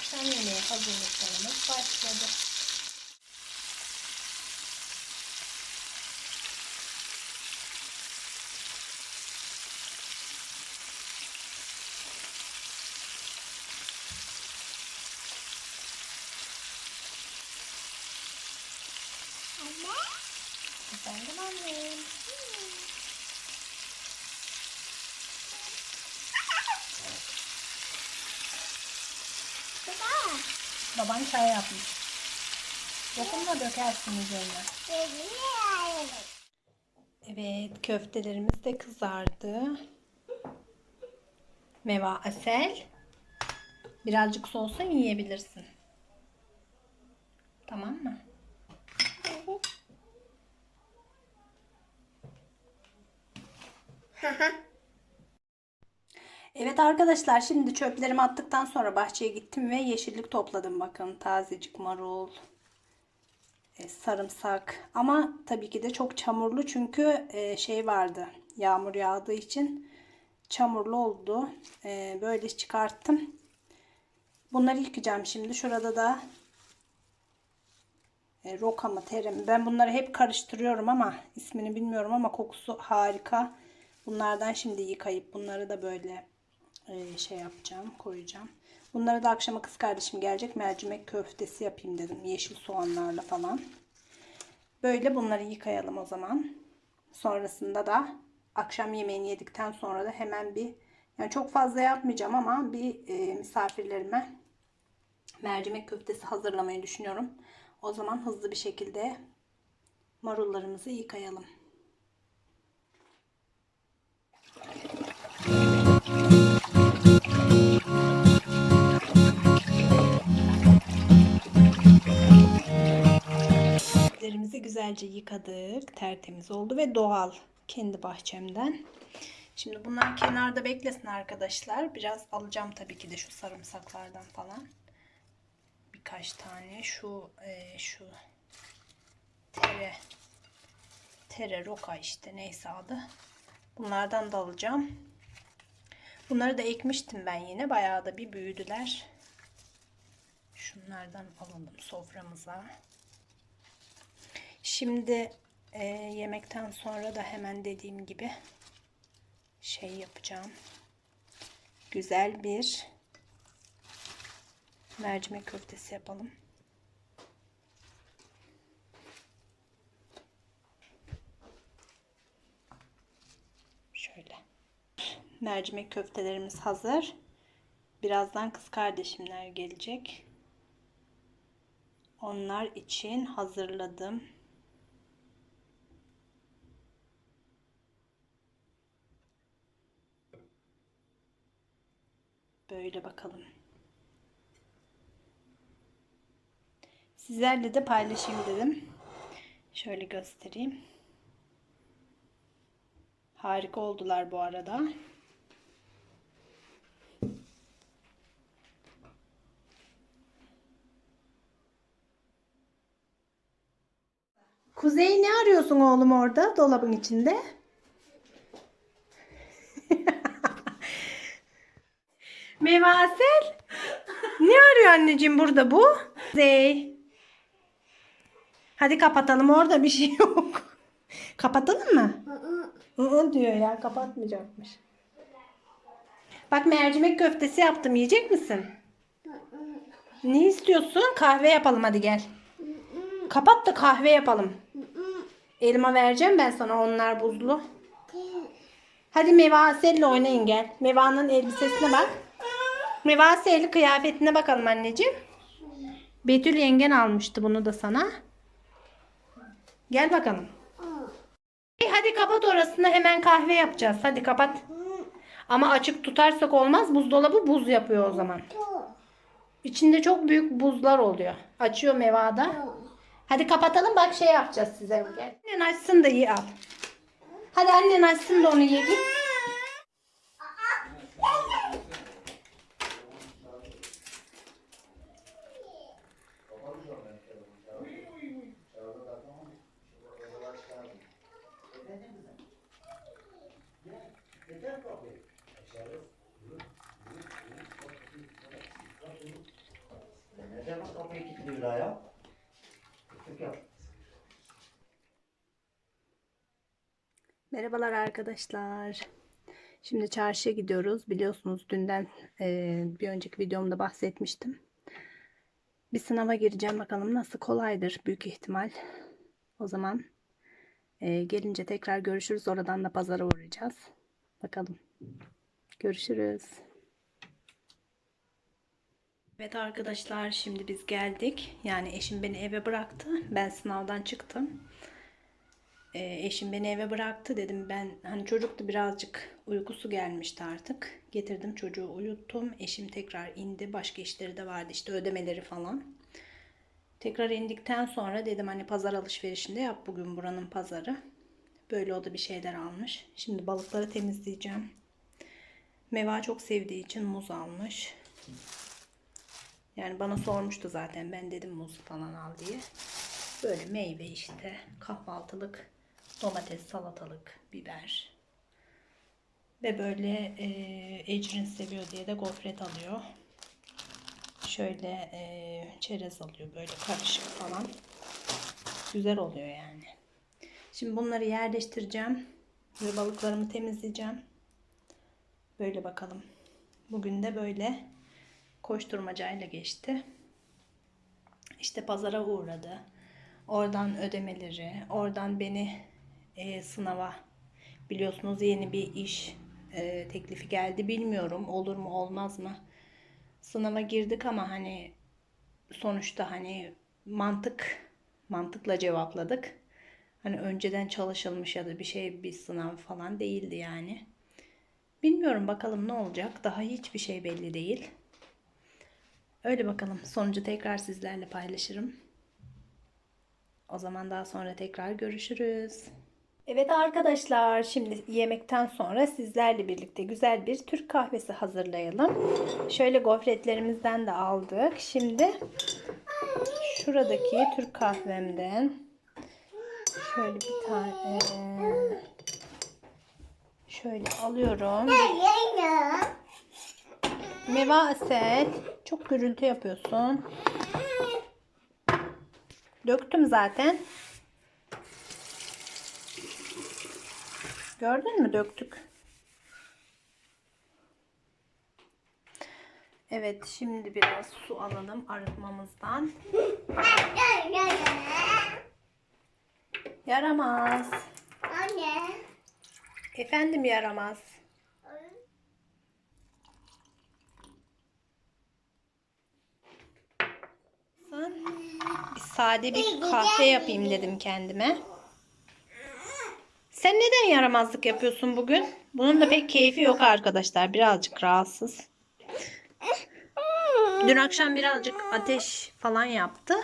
akşam yemeği hazırlıklarımız başladı. Anne. Efendim annem. Baba. Baban çay yapmış. Dokunma dökersin üzerine. Evet köftelerimiz de kızardı. Meva Asel. Birazcık soğusa yiyebilirsin. Tamam mı? Evet arkadaşlar şimdi çöplerimi attıktan sonra bahçeye gittim ve yeşillik topladım bakın. Tazecik marul, e, sarımsak ama tabii ki de çok çamurlu çünkü e, şey vardı yağmur yağdığı için çamurlu oldu. E, Böyle çıkarttım. Bunları yıkayacağım şimdi. Şurada da roka mı tere mi? Ben bunları hep karıştırıyorum ama ismini bilmiyorum ama kokusu harika. Bunlardan şimdi yıkayıp bunları da böyle şey yapacağım, koyacağım. Bunları da akşama kız kardeşim gelecek mercimek köftesi yapayım dedim. Yeşil soğanlarla falan. Böyle bunları yıkayalım o zaman. Sonrasında da akşam yemeğini yedikten sonra da hemen bir yani çok fazla yapmayacağım ama bir e, misafirlerime mercimek köftesi hazırlamayı düşünüyorum. O zaman hızlı bir şekilde marullarımızı yıkayalım. Etlerimizi güzelce yıkadık. Tertemiz oldu ve doğal. Kendi bahçemden. Şimdi bunlar kenarda beklesin arkadaşlar. Biraz alacağım tabii ki de şu sarımsaklardan falan. Birkaç tane şu e, şu tere tere roka işte neyse adı. Bunlardan da alacağım. Bunları da ekmiştim ben yine. Bayağı da bir büyüdüler. Şunlardan alalım soframıza. Şimdi e, yemekten sonra da hemen dediğim gibi şey yapacağım. Güzel bir mercimek köftesi yapalım. Şöyle. Mercimek köftelerimiz hazır. Birazdan kız kardeşimler gelecek. Onlar için hazırladım. Böyle bakalım. Sizlerle de paylaşayım dedim. Şöyle göstereyim. Harika oldular bu arada. Kuzey ne arıyorsun oğlum orada dolabın içinde? Mevasel. Ne arıyor anneciğim burada bu? Kuzey. Hadi kapatalım orada bir şey yok. Kapatalım mı? Hı diyor ya kapatmayacakmış. Bak mercimek köftesi yaptım yiyecek misin? Ne istiyorsun? Kahve yapalım hadi gel. Kapat da kahve yapalım. Elma vereceğim ben sana onlar buzlu. Hadi Mevasel oynayın gel. Meva'nın elbisesine bak. Mevasel kıyafetine bakalım anneciğim. Betül yengen almıştı bunu da sana. Gel bakalım. Hadi kapat orasını hemen kahve yapacağız. Hadi kapat. Ama açık tutarsak olmaz. Buzdolabı buz yapıyor o zaman. İçinde çok büyük buzlar oluyor. Açıyor mevada. Hadi kapatalım bak şey yapacağız size. Gel. Annen açsın da iyi al. Hadi annen açsın da onu ye git. Bir daha. Merhabalar arkadaşlar. Şimdi çarşıya gidiyoruz. Biliyorsunuz dünden e, bir önceki videomda bahsetmiştim. Bir sınava gireceğim bakalım nasıl kolaydır büyük ihtimal. O zaman e, gelince tekrar görüşürüz. Oradan da pazara uğrayacağız. Bakalım. Görüşürüz. Evet arkadaşlar şimdi biz geldik. Yani eşim beni eve bıraktı. Ben sınavdan çıktım. Ee, eşim beni eve bıraktı. Dedim ben hani çocuktu birazcık uykusu gelmişti artık. Getirdim çocuğu uyuttum. Eşim tekrar indi. Başka işleri de vardı işte ödemeleri falan. Tekrar indikten sonra dedim hani pazar alışverişinde yap bugün buranın pazarı. Böyle o da bir şeyler almış. Şimdi balıkları temizleyeceğim. Meva çok sevdiği için muz almış yani bana sormuştu zaten ben dedim muz falan al diye Böyle meyve işte kahvaltılık domates, salatalık, biber. Ve böyle e, Ecrin seviyor diye de gofret alıyor. Şöyle e, çerez alıyor böyle karışık falan. Güzel oluyor yani. Şimdi bunları yerleştireceğim. Ve balıklarımı temizleyeceğim. Böyle bakalım. Bugün de böyle koşturmacayla geçti. İşte pazara uğradı. Oradan ödemeleri, oradan beni e, sınava biliyorsunuz yeni bir iş e, teklifi geldi. Bilmiyorum olur mu olmaz mı? Sınava girdik ama hani sonuçta hani mantık mantıkla cevapladık. Hani önceden çalışılmış ya da bir şey bir sınav falan değildi yani. Bilmiyorum bakalım ne olacak. Daha hiçbir şey belli değil. Öyle bakalım. Sonucu tekrar sizlerle paylaşırım. O zaman daha sonra tekrar görüşürüz. Evet arkadaşlar şimdi yemekten sonra sizlerle birlikte güzel bir Türk kahvesi hazırlayalım. Şöyle gofretlerimizden de aldık. Şimdi şuradaki Türk kahvemden şöyle bir tane şöyle alıyorum. Meva Asel çok gürültü yapıyorsun. Döktüm zaten. Gördün mü döktük. Evet şimdi biraz su alalım arıtmamızdan. Yaramaz. Anne. Efendim yaramaz. Sen- Bir sade bir kahve yapayım dedim kendime. Sen neden yaramazlık yapıyorsun bugün? Bunun da pek keyfi yok arkadaşlar. Birazcık rahatsız. Dün akşam birazcık ateş falan yaptı.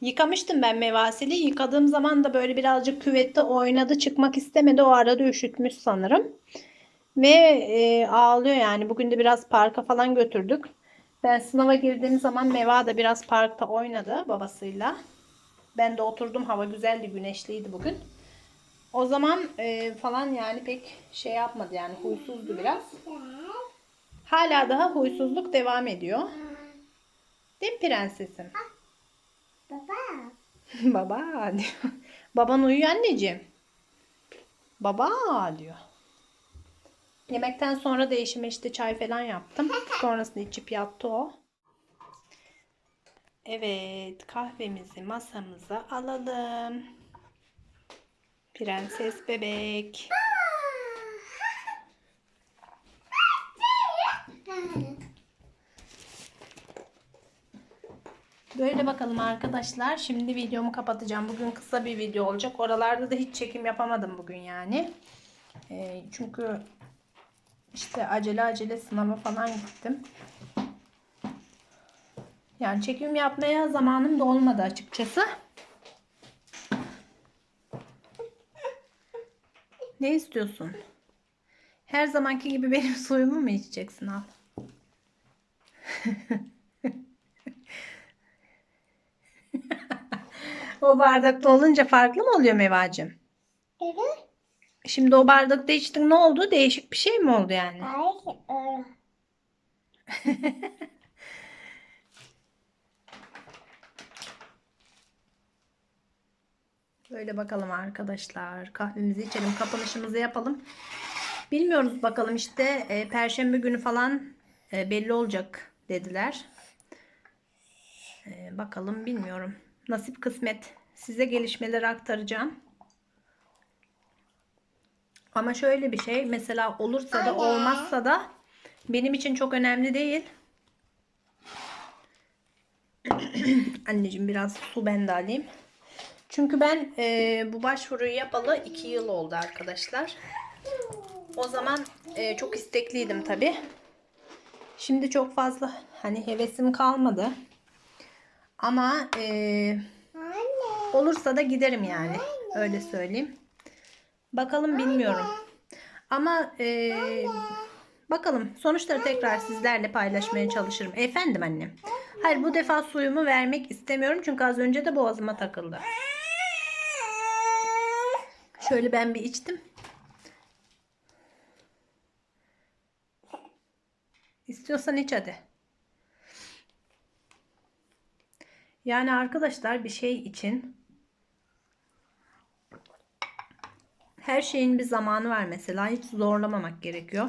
Yıkamıştım ben mevasili. Yıkadığım zaman da böyle birazcık küvette oynadı. Çıkmak istemedi. O arada üşütmüş sanırım. Ve e, ağlıyor yani. Bugün de biraz parka falan götürdük. Ben sınava girdiğim zaman Meva da biraz parkta oynadı babasıyla. Ben de oturdum. Hava güzeldi, güneşliydi bugün. O zaman e, falan yani pek şey yapmadı yani huysuzdu biraz. Hala daha huysuzluk devam ediyor. Değil mi prensesim? Baba. Baba diyor. Baban uyuyor anneciğim. Baba diyor. Yemekten sonra da eşime işte çay falan yaptım. Sonrasında içip yattı o. Evet kahvemizi masamıza alalım. Prenses bebek. Böyle bakalım arkadaşlar. Şimdi videomu kapatacağım. Bugün kısa bir video olacak. Oralarda da hiç çekim yapamadım bugün yani. Ee, çünkü işte acele acele sınava falan gittim. Yani çekim yapmaya zamanım da olmadı açıkçası. Ne istiyorsun? Her zamanki gibi benim suyumu mu içeceksin al? O bardakta olunca farklı mı oluyor Mevacığım? Evet. Şimdi o bardakta içtin ne oldu? Değişik bir şey mi oldu yani? Hayır. E. Böyle bakalım arkadaşlar. Kahvemizi içelim. Kapanışımızı yapalım. Bilmiyoruz bakalım işte e, perşembe günü falan e, belli olacak dediler. E, bakalım bilmiyorum. Nasip kısmet. Size gelişmeleri aktaracağım. Ama şöyle bir şey mesela olursa da Anne. olmazsa da benim için çok önemli değil. Anneciğim biraz su ben de alayım. Çünkü ben e, bu başvuruyu yapalı 2 yıl oldu arkadaşlar. O zaman e, çok istekliydim tabi. Şimdi çok fazla hani hevesim kalmadı. Ama e, olursa da giderim yani. Öyle söyleyeyim. Bakalım bilmiyorum. Ama e, bakalım sonuçları tekrar sizlerle paylaşmaya çalışırım. Efendim annem. Hayır bu defa suyumu vermek istemiyorum. Çünkü az önce de boğazıma takıldı. Şöyle ben bir içtim. İstiyorsan iç hadi. Yani arkadaşlar bir şey için her şeyin bir zamanı var mesela. Hiç zorlamamak gerekiyor.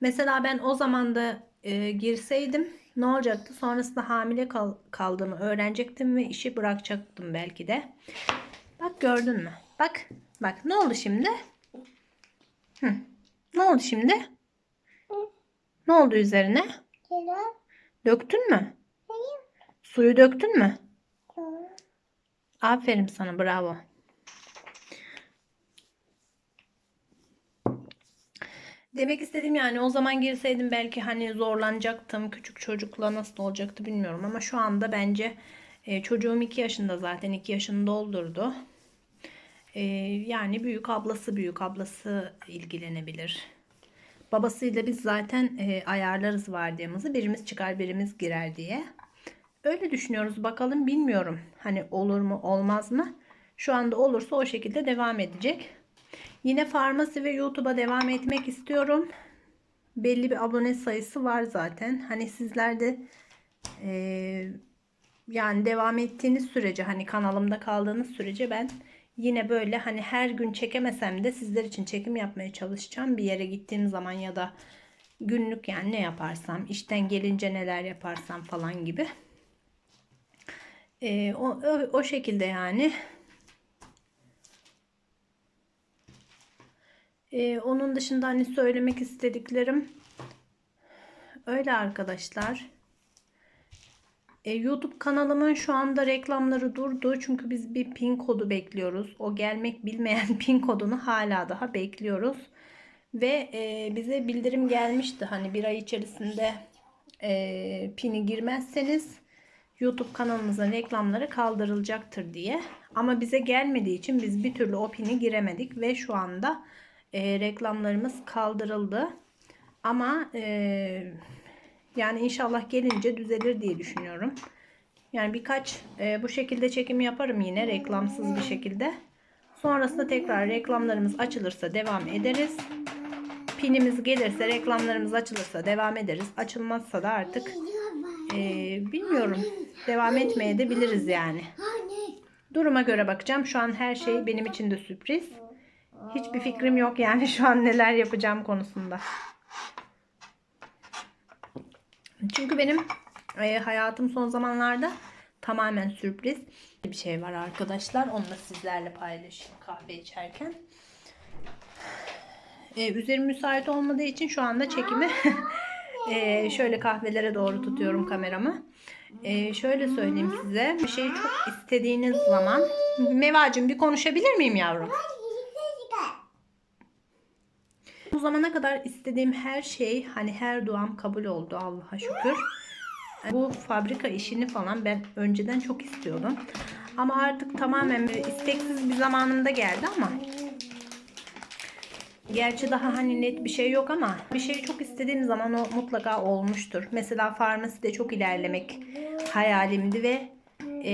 Mesela ben o zamanda e, girseydim ne olacaktı? Sonrasında hamile kal- kaldığımı öğrenecektim ve işi bırakacaktım belki de. Bak gördün mü? Bak. Bak ne oldu şimdi? Hı. Ne oldu şimdi? Ne oldu üzerine? Döktün mü? Suyu döktün mü? Aferin sana bravo. Demek istediğim yani o zaman girseydim belki hani zorlanacaktım. Küçük çocukla nasıl olacaktı bilmiyorum ama şu anda bence e, çocuğum 2 yaşında zaten 2 yaşını doldurdu. E, yani büyük ablası büyük ablası ilgilenebilir. Babasıyla biz zaten e, ayarlarız vardiyamızı. Birimiz çıkar birimiz girer diye. Öyle düşünüyoruz bakalım bilmiyorum. Hani olur mu olmaz mı? Şu anda olursa o şekilde devam edecek. Yine farmasi ve YouTube'a devam etmek istiyorum. Belli bir abone sayısı var zaten. Hani sizler de eee, yani devam ettiğiniz sürece hani kanalımda kaldığınız sürece ben yine böyle hani her gün çekemesem de sizler için çekim yapmaya çalışacağım. Bir yere gittiğim zaman ya da günlük yani ne yaparsam işten gelince neler yaparsam falan gibi. Eee, o, o, o şekilde yani. Ee, onun dışında hani söylemek istediklerim öyle arkadaşlar. Ee, YouTube kanalımın şu anda reklamları durdu. Çünkü biz bir pin kodu bekliyoruz. O gelmek bilmeyen pin kodunu hala daha bekliyoruz. Ve e, bize bildirim gelmişti. Hani bir ay içerisinde e, pini girmezseniz YouTube kanalımızın reklamları kaldırılacaktır diye. Ama bize gelmediği için biz bir türlü o pini giremedik ve şu anda e, reklamlarımız kaldırıldı. Ama e, yani inşallah gelince düzelir diye düşünüyorum. Yani birkaç e, bu şekilde çekim yaparım yine reklamsız bir şekilde. Sonrasında tekrar reklamlarımız açılırsa devam ederiz. Pinimiz gelirse reklamlarımız açılırsa devam ederiz. Açılmazsa da artık e, bilmiyorum devam etmeye de biliriz yani. Duruma göre bakacağım. Şu an her şey benim için de sürpriz. Hiçbir fikrim yok yani şu an neler yapacağım konusunda. Çünkü benim e, hayatım son zamanlarda tamamen sürpriz bir şey var arkadaşlar. Onu da sizlerle paylaşayım kahve içerken. E, üzerim müsait olmadığı için şu anda çekimi e, şöyle kahvelere doğru tutuyorum kameramı. E, şöyle söyleyeyim size. Bir şeyi çok istediğiniz zaman Mevacım bir konuşabilir miyim yavrum? Bu zamana kadar istediğim her şey hani her duam kabul oldu Allah'a şükür. Bu fabrika işini falan ben önceden çok istiyordum. Ama artık tamamen isteksiz bir zamanımda geldi ama Gerçi daha hani net bir şey yok ama bir şeyi çok istediğim zaman o mutlaka olmuştur. Mesela farmaside çok ilerlemek hayalimdi ve e,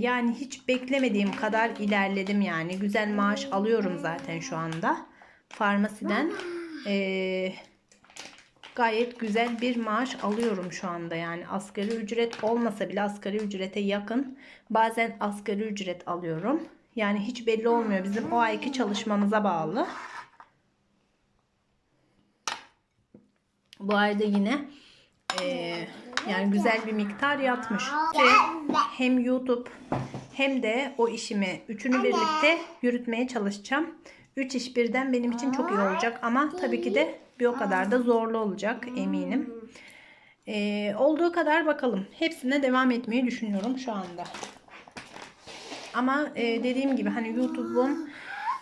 yani hiç beklemediğim kadar ilerledim yani. Güzel maaş alıyorum zaten şu anda farmasiden. E, gayet güzel bir maaş alıyorum şu anda yani asgari ücret olmasa bile asgari ücrete yakın bazen asgari ücret alıyorum Yani hiç belli olmuyor. Bizim o ayki çalışmamıza bağlı. Bu ayda yine eee, yani güzel bir miktar yatmış. Ve hem YouTube hem de o işimi üçünü birlikte yürütmeye çalışacağım. Üç iş birden benim için çok iyi olacak ama tabii ki de bir o kadar da zorlu olacak eminim. Eee, olduğu kadar bakalım. Hepsine devam etmeyi düşünüyorum şu anda. Ama e, dediğim gibi hani YouTube'um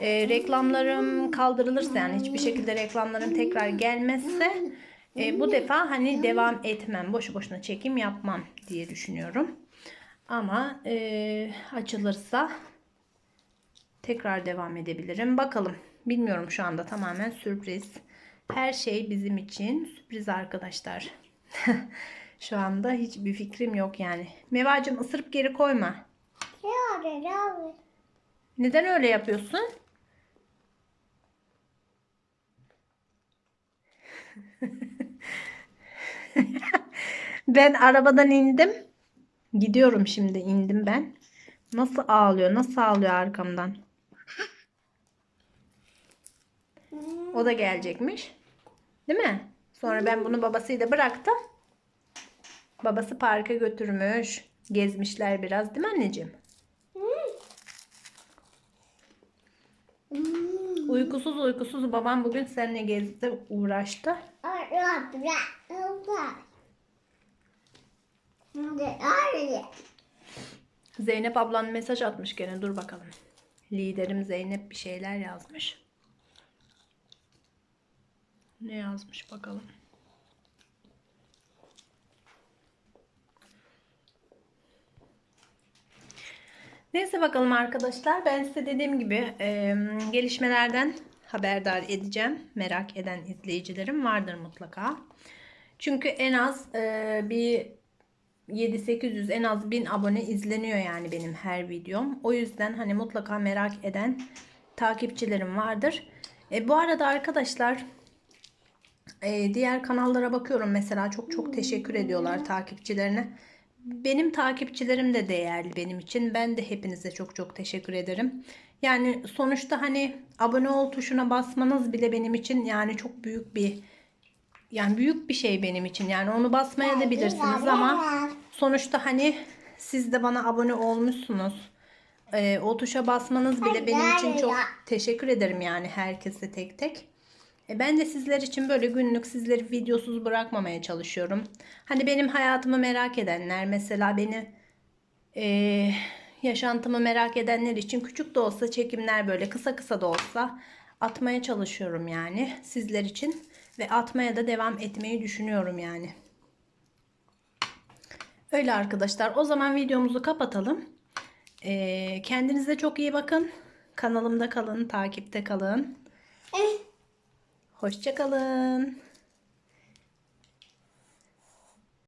e, reklamlarım kaldırılırsa yani hiçbir şekilde reklamlarım tekrar gelmezse e, bu defa hani devam etmem. Boşu boşuna çekim yapmam diye düşünüyorum. Ama e, açılırsa tekrar devam edebilirim. Bakalım. Bilmiyorum şu anda tamamen sürpriz. Her şey bizim için sürpriz arkadaşlar. şu anda hiçbir fikrim yok yani. Mevacım ısırıp geri koyma. Neden öyle yapıyorsun? ben arabadan indim. Gidiyorum şimdi indim ben. Nasıl ağlıyor? Nasıl ağlıyor arkamdan? Da gelecekmiş. Değil mi? Sonra ben bunu babasıyla bıraktım. Babası parka götürmüş. Gezmişler biraz değil mi anneciğim? Uykusuz uykusuz babam bugün seninle gezdi uğraştı. Zeynep ablan mesaj atmış gene dur bakalım. Liderim Zeynep bir şeyler yazmış. Ne yazmış bakalım. Neyse bakalım arkadaşlar. Ben size dediğim gibi e, gelişmelerden haberdar edeceğim. Merak eden izleyicilerim vardır mutlaka. Çünkü en az e, bir 7-800 en az 1000 abone izleniyor yani benim her videom. O yüzden hani mutlaka merak eden takipçilerim vardır. E, bu arada arkadaşlar e, diğer kanallara bakıyorum mesela çok çok teşekkür ediyorlar takipçilerine. Benim takipçilerim de değerli benim için. Ben de hepinize çok çok teşekkür ederim. Yani sonuçta hani abone ol tuşuna basmanız bile benim için yani çok büyük bir yani büyük bir şey benim için. Yani onu basmaya da bilirsiniz ama sonuçta hani siz de bana abone olmuşsunuz. Ee, o tuşa basmanız bile benim için çok teşekkür ederim yani herkese tek tek. E, ben de sizler için böyle günlük sizleri videosuz bırakmamaya çalışıyorum. Hani benim hayatımı merak edenler mesela beni e, yaşantımı merak edenler için küçük de olsa çekimler böyle kısa kısa da olsa atmaya çalışıyorum yani sizler için ve atmaya da devam etmeyi düşünüyorum yani. Öyle arkadaşlar. O zaman videomuzu kapatalım. E, kendinize çok iyi bakın. Kanalımda kalın, takipte kalın. Hoşçakalın.